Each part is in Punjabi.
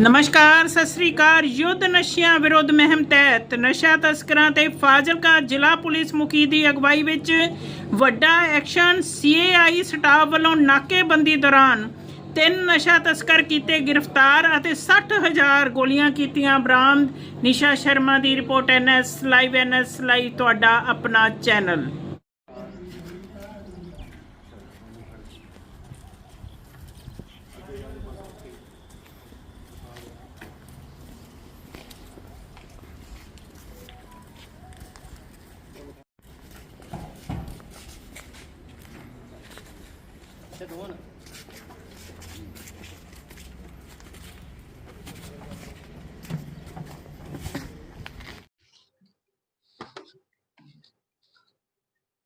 ਨਮਸਕਾਰ, ਸਤਿ ਸ੍ਰੀ ਅਕਾਲ। ਯੁੱਧ ਨਸ਼ਿਆਂ ਵਿਰੁੱਧ ਮੁਹਿੰਮ ਤਹਿਤ ਨਸ਼ਾ ਤਸਕਰਾਂ ਤੇ ਫਾਜ਼ਿਲਕਾ ਜ਼ਿਲ੍ਹਾ ਪੁਲਿਸ ਮੁਖੀ ਦੀ ਅਗਵਾਈ ਵਿੱਚ ਵੱਡਾ ਐਕਸ਼ਨ ਸੀਏਆਈ ਸਟਾਫ ਵੱਲੋਂ ਨਾਕੇਬੰਦੀ ਦੌਰਾਨ ਤਿੰਨ ਨਸ਼ਾ ਤਸਕਰ ਕੀਤੇ ਗ੍ਰਿਫਤਾਰ ਅਤੇ 60000 ਗੋਲੀਆਂ ਕੀਤੀਆਂ ਬਰਾਮਦ। ਨਿਸ਼ਾ ਸ਼ਰਮਾ ਦੀ report NS live NS live, ਤੁਹਾਡਾ ਆਪਣਾ ਚੈਨਲ।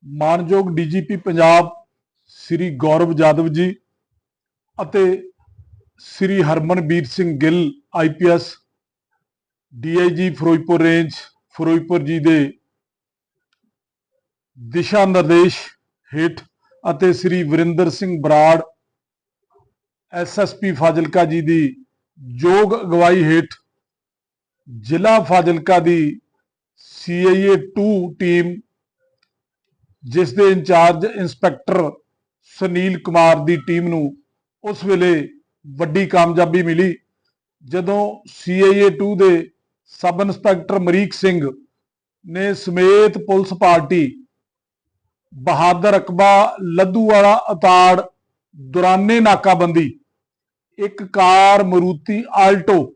ਮਾਨਯੋਗ ਡੀਜੀਪੀ ਪੰਜਾਬ ਸ੍ਰੀ ਗੌਰਵ ਜਾਦਵ ਜੀ ਅਤੇ Shri Harmanbir Singh Gill IPS DIG Ferozepur range, Ferozepur ji ਦੇ ਦਿਸ਼ਾ ਨਿਰਦੇਸ਼ ਹੇਠ ਅਤੇ ਸ੍ਰੀ ਵਰਿੰਦਰ ਸਿੰਘ ਬਰਾੜ ਐਸਐਸਪੀ ਫਾਜ਼ਿਲਕਾ ਜੀ ਦੀ ਯੋਗ ਅਗਵਾਈ ਹੇਠ ਜ਼ਿਲ੍ਹਾ ਫਾਜ਼ਿਲਕਾ ਦੀ ਸੀਆਈਏ 2 ਟੀਮ ਜਿਸ ਦੇ in charge inspector Sunil Kumar the team ਨੂੰ ਉਸ ਵੇਲੇ ਵੱਡੀ ਕਾਮਯਾਬੀ ਮਿਲੀ, ਜਦੋਂ ਸੀਆਈਏ 2 ਦੇ ਸਬ ਇੰਸਪੈਕਟਰ ਮਰੀਕ ਸਿੰਘ ਨੇ ਸਮੇਤ ਪੁਲਿਸ ਪਾਰਟੀ ਬਹਾਦਰ ਅਕਬਾ, ਲੱਦੂ ਵਾਲਾ ਅਤਾੜ ਦੁਰਾਨੇ ਨਾਕਾਬੰਦੀ, ਇੱਕ ਕਾਰ ਮਰੂਤੀ ਆਲਟੋ,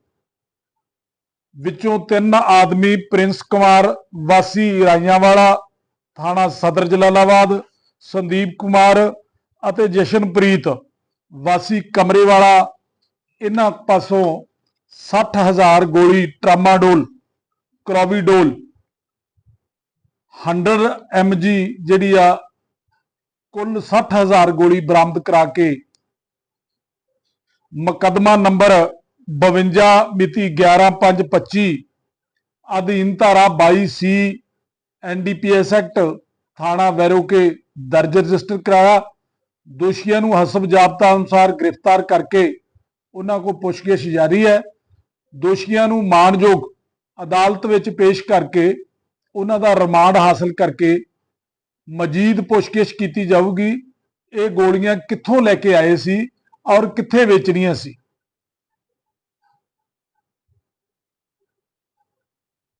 ਵਿੱਚੋਂ ਤਿੰਨ ਆਦਮੀ ਪ੍ਰਿੰਸ ਕੁਮਾਰ, ਵਾਸੀ ਰਾਈਆਂ ਵਾਲਾ ਥਾਣਾ ਸਦਰ ਜਲਾਲਾਬਾਦ, ਸੰਦੀਪ ਕੁਮਾਰ ਅਤੇ ਜਸ਼ਨਪ੍ਰੀਤ, ਵਾਸੀ ਕਮਰੇ ਵਾਲਾ ਇਹਨਾਂ ਪਾਸੋਂ 60000 ਗੋਲੀ ਟਰਾਮਾਡੋਲ, ਕਰੋਵੀਡੋਲ 100 mg ਜਿਹੜੀ ਆ, ਕੁੱਲ 60000 ਗੋਲੀ ਬਰਾਮਦ ਕਰਾ ਕੇ ਮੁਕੱਦਮਾ ਨੰਬਰ 52 ਮਿਤੀ 11525 ਅਧੀਨ ਧਾਰਾ 22 ਸੀ ਐਨਡੀਪੀਐਸ ਐਕਟ, ਥਾਣਾ ਵੈਰੋਕੇ ਦਰਜ ਰਜਿਸਟਰ ਕਰਾਇਆ। ਦੋਸ਼ੀਆਂ ਨੂੰ ਹਸਬ ਜਾਬਤਾ ਅਨੁਸਾਰ ਗ੍ਰਿਫਤਾਰ ਕਰਕੇ ਉਹਨਾਂ ਕੋਲ ਪੁੱਛਗਿੱਛ ਜਾਰੀ ਹੈ। ਦੋਸ਼ੀਆਂ ਨੂੰ ਮਾਣਯੋਗ ਅਦਾਲਤ ਵਿੱਚ ਪੇਸ਼ ਕਰਕੇ ਉਹਨਾਂ ਦਾ ਰਿਮਾਂਡ ਹਾਸਲ ਕਰਕੇ ਮਜੀਦ ਪੁੱਛਗਿੱਛ ਕੀਤੀ ਜਾਊਗੀ, ਇਹ ਗੋਲੀਆਂ ਕਿੱਥੋਂ ਲੈ ਕੇ ਆਏ ਸੀ ਔਰ ਕਿੱਥੇ ਵੇਚਣੀਆਂ ਸੀ।